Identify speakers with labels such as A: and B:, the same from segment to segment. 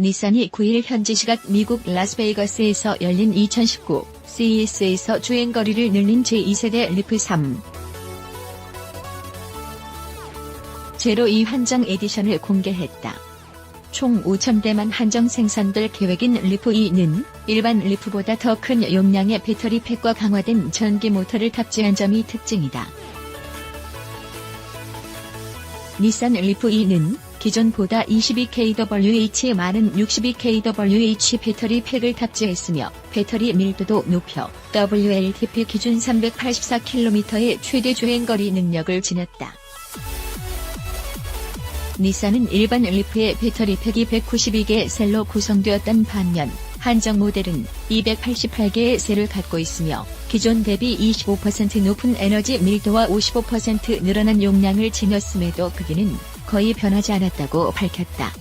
A: 니산이 9일 현지 시각 미국 라스베이거스에서 열린 2019 CES에서 주행거리를 늘린 제2세대 리프 3 제로 2 한정 에디션을 공개했다. 총 5,000대만 한정 생산될 계획인 리프 2는 일반 리프보다 더 큰 용량의 배터리 팩과 강화된 전기 모터를 탑재한 점이 특징이다. 닛산 리프 2는 기존보다 22kWh 많은 62kWh 배터리 팩을 탑재했으며 배터리 밀도도 높여 WLTP 기준 384km의 최대 주행거리 능력을 지녔다. 닛산은 일반 리프의 배터리 팩이 192개 셀로 구성되었던 반면 한정 모델은 288개의 셀을 갖고 있으며 기존 대비 25% 높은 에너지 밀도와 55% 늘어난 용량을 지녔음에도 크기는 거의 변하지 않았다고 밝혔다.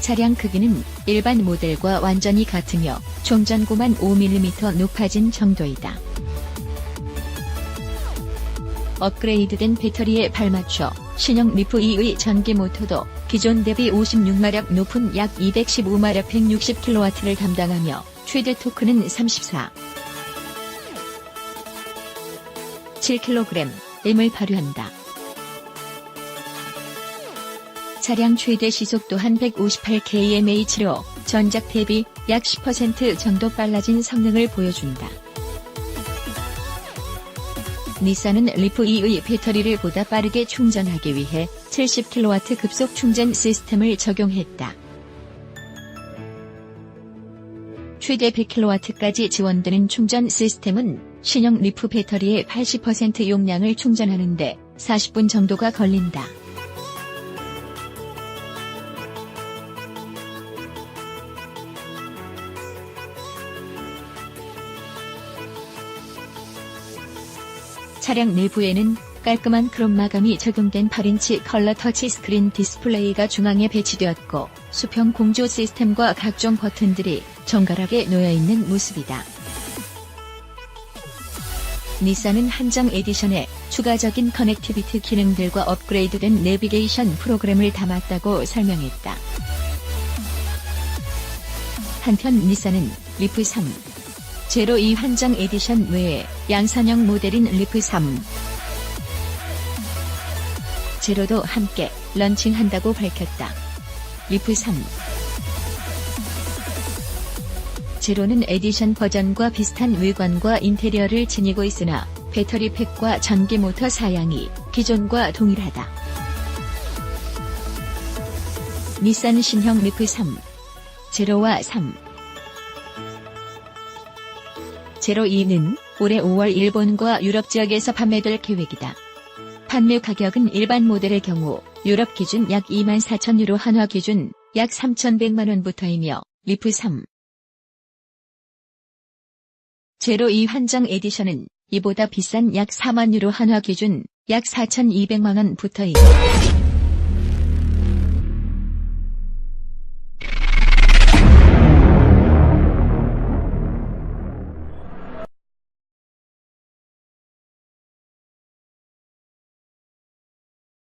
A: 차량 크기는 일반 모델과 완전히 같으며 총전고만 5mm 높아진 정도이다. 업그레이드된 배터리에 발맞춰 신형 리프 2의 전기 모터도 기존 대비 56마력 높은 약 215마력 160kW를 담당하며 최대 토크는 34 7kg임을 발휘한다. 차량 최대 시속 또한 158kmh로 전작 대비 약 10% 정도 빨라진 성능을 보여준다. 닛산은 리프 2의 배터리를 보다 빠르게 충전하기 위해 70kW 급속 충전 시스템을 적용했다. 최대 100kW까지 지원되는 충전 시스템은 신형 리프 배터리의 80% 용량을 충전하는데 40분 정도가 걸린다. 차량 내부에는 깔끔한 크롬 마감이 적용된 8인치 컬러 터치 스크린 디스플레이가 중앙에 배치되었고 수평 공조 시스템과 각종 버튼들이 정갈하게 놓여있는 모습이다. 닛산은 한정 에디션에 추가적인 커넥티비티 기능들과 업그레이드된 내비게이션 프로그램을 담았다고 설명했다. 한편 닛산은 리프 3 제로 2 한정 에디션 외에 양산형 모델인 리프 3 제로도 함께 런칭한다고 밝혔다. 리프 3 제로는 에디션 버전과 비슷한 외관과 인테리어를 지니고 있으나 배터리 팩과 전기 모터 사양이 기존과 동일하다. 닛산 신형 리프 3 제로와 3 제로 2는 올해 5월 일본과 유럽 지역에서 판매될 계획이다. 판매 가격은 일반 모델의 경우 유럽 기준 약 24,000 유로 한화 기준 약 3,100만 원부터이며 리프 3 제로 2 한정 에디션은 이보다 비싼 약 4만 유로 한화 기준 약 4,200만 원부터이다.